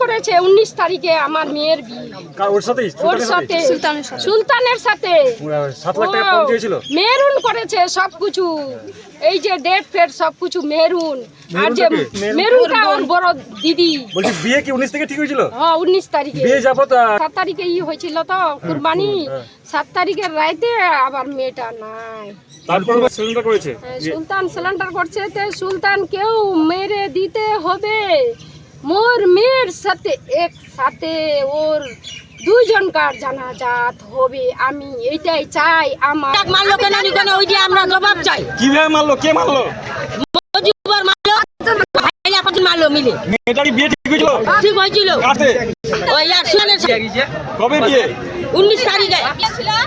করেছে উনিশ তারিখে আমার মেয়ের বিয়ে। ওর সাথে? সুলতানের সাথে? মেরুন করেছে সব কিছু। এই যে ডেট ফেট সব কিছু মেরুন। আর যে মেরুনটা ওর বড় দিদি। বলছি বিয়ে কি উনিশ থেকে ঠিক হয়েছিল? হ্যাঁ উনিশ তারিখে। বিয়ে আহ, সাত তারিখে ই হয়েছিল তো কুরবানি। হ্যাঁ। সাত তারিখের রাইতে আবার মেয়েটা নাই। তারপর সিলিন্ডার করেছে? হ্যাঁ, সুলতান সিলিন্ডার করছে তে সুলতান কেউ মেরে দিতে হবে। মোর মেয়ের সাথে এক সাথে ওর দুইজনকার জানাজাত হবে আমি এইটাই চাই আমার। এক মারলো কেন? কেন ওই দিয়ে আমরা জবাব চাই? কীভাবে মারলো? কে মারলো? মজিবর মারলো ভাইলা পাতি মারলো মিলে। মেয়েটার কি বিয়ে ঠিক হয়েছিল? ঠিক হয়েছিল। কাতে ওই এক সুয়ানের কবে বিয়ে? উনিশ তারিখে। নাম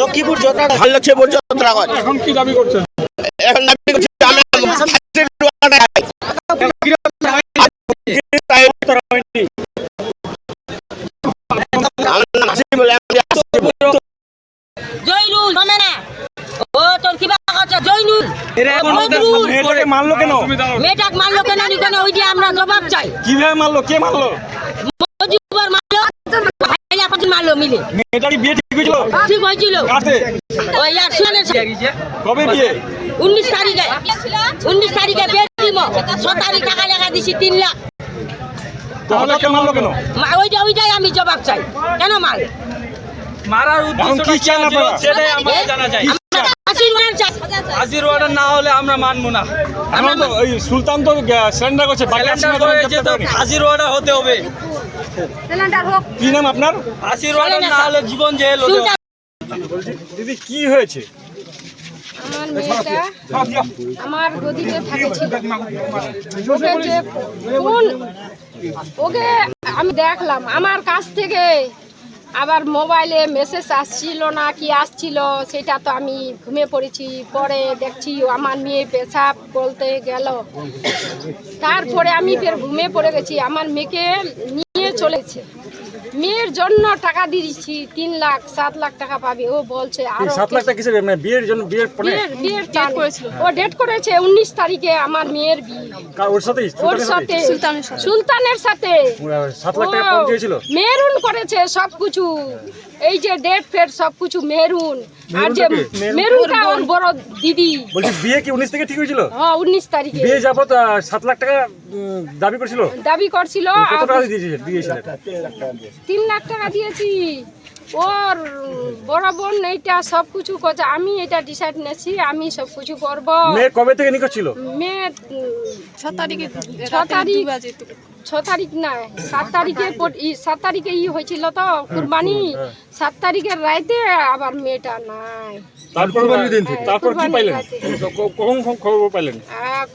লক্ষ্মীপুর চত্রাগড় লক্ষ্মীপুর চত্রাগড় এখন কি দাবি করছেন? এখন দাবি করছি। জয়নুল না। ও তোর কিবা কথা জয়নুল বদরুল। মেয়েটাকে মারলো কেন? মেয়েটাক মারলো কেন? কেন ওই দিয়ে আমরা জবাব চাই। কীভাবে মারলো? কে মারলো? মজিবর মারলো। মারলো মিলে বিয়ে ঠিক হয়েছিল? ঠিক হয়েছিল। ওই এক সুয়ানের কবে বিয়ে? উনিশ তারিখে। উনিশ তারিখে দিব। ছ তারিখ টাকা লেখা দিছি তিন লাখ। তাহলে কে মারলো কেন? মা- ওইটা ওইটাই আমি জবাব চাই। কেন মার মারার এখন কি চান আপনারা? সেটাই আমরা জানা চাই। আশীর্বাদ না হলে আমরা মানবো না। তো ওই সুলতান তো সিলিন্ডার করছে বাকি সিলিন্ডার আসলে কি নাম আপনার? আশীর্বাদ না হলে জীবন জেল হতে দিদি কি হয়েছে? আমার মেয়েটা আমার গদিতে থাকেছিল। ওকে যে কোন ওকে আমি দেখলাম আমার কাছ থেকে আবার মোবাইলে মেসেজ আসছিল না কি আসছিল, সেটা তো আমি ঘুমিয়ে পড়েছি। পরে দেখছি আমার মেয়ে পেশাব বলতে গেল। তারপরে আমি ফের ঘুমিয়ে পড়ে গেছি। আমার মেয়েকে নিয়ে চলেছে মেয়ের জন্য টাকা দিয়েছি তিন লাখ সাত লাখ টাকা পাবে। ও বলছে আর সাত লাখ টাকা কিসের? মানে বিয়ের জন্য বিয়ের পরে? বিয়ের বিয়ের করেছিল। ও ডেট করেছে উনিশ তারিখে আমার মেয়ের বিয়ে। ওর সাথে ওর সুলতানের সাথে। সুলতানের সাথে। সাত লাখ টাকা করেছে সব কিছু এই যে ডেট ফেট সব কিছু মেরুন আর যে মেরুনটা কে? ওর বড় দিদি। বলছি বিয়ে কি উনিশ থেকে ঠিক হয়েছিল? হ্যাঁ উনিশ তারিখে। বিয়ে যাবত আহ, সাত লাখ টাকা দাবি করেছিল? দাবি করছিল কত আর টাকা দিয়েছিল দিয়েছিলেন। তিন লাখ টাকা দিয়েছি। ওর বড় বোন এইটা সব কিছু করছে। আমি এটা ডিসাইড নেছি আমি সব কিছু করব। মেয়ে কবে থেকে নিখোঁজ ছিল? মেয়ে ছ তারিখে ছ তারিখ। ছ তারিখ না সাত তারিখে ই- সাত তারিখে ই হয়েছিল তো কুরবানি। সাত তারিখের রাইতে আবার মেয়েটা নাই।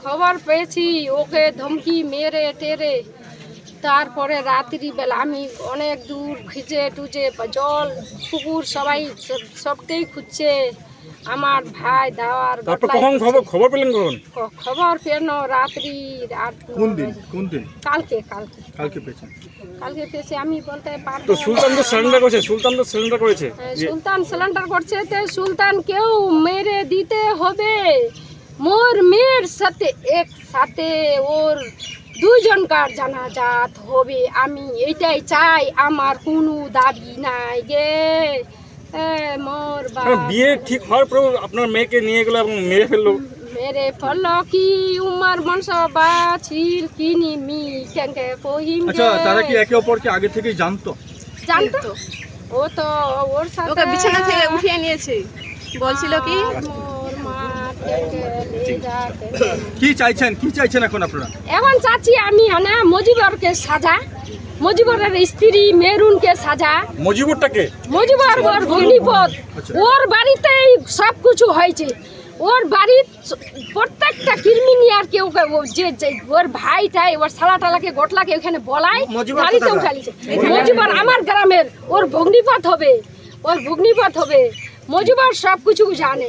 খবর পেয়েছি ওকে ধমকি মেরে টেরে। তারপরে রাত্রি বেলা আমি অনেক দূর খিচে টুচে জল পুকুর সবাই সব- সবটাই খুঁজছে। আমার ভাই দাওয়ার তারপর কখন খবর। খবর পেলেন কখন? খবর পেন রাত্রি আট কোন দিন? কোন দিন? কালকে কালকে। কালকে পেয়েছেন? কালকে পেয়েছে আমি বলতে পারব তো সুলতান তো সিলিন্ডার করেছে সুলতান তো সিলিন্ডার করেছে। হ্যাঁ, সুলতান সিলিন্ডার করছে তে সুলতান কেউ মেরে দিতে হবে। মোর মেয়ের সাথে এক সাথে ওর দুইজনকার জানাজাত হবে আমি এটাই চাই আমার কোনো দাবি নাই গে। বিয়ে ঠিক হওয়ার পরেও আপনার মেয়েকে নিয়ে গেলো এবং মেরে ফেলল? মেরে ফলকি উমার বংশ বাছিল কিনি মি কেঙ্কে কহিম আচ্ছা তারা কি একে অপরকে আগে থেকেই জানতো? জানতো? ও তো ওর সাথে ওকে বিছানা থেকে উঠিয়ে নিয়েছে। বলছিল কি কি চাইছেন? কি চাইছেন এখন আপনারা? এখন চাচ্ছি আমি না মজিবরকে সাজা। মজিবরের স্ত্রী মেরুনকে সাজা। মজিবুরটাকে? মজিবর ওর ভগ্নিপদ ওর বাড়িতেই সব কিছু হয়েছে। ওর বাড়ির প্রত্যেকটা ক্রিমিনিয়ার কেউ কেউ যে যে ওর ভাইটাই ওর সালা টালাকে গোটলাকে ওখানে বলাই গাড়িতে উঠালিছে মজিবর আমার গ্রামের ওর ভগ্নিপথ হবে। ওর ভগ্নিপথ হবে। মজিবর সব কিছু জানে।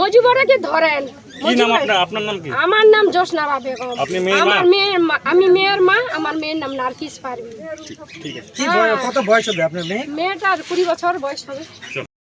মজিবরকে ধরেন কি নাম আপনার? আপনার নাম কি? আমার নাম জোসনারা বেগম। আপনি মেয়ের মা? আমার মেয়ের মা আমি মেয়ের মা আমার মেয়ের নাম নার্কিস পারভিন কি বয়স কত বয়স হবে আপনার মেয়ে? মেয়েটার কুড়ি বছর বয়স হবে।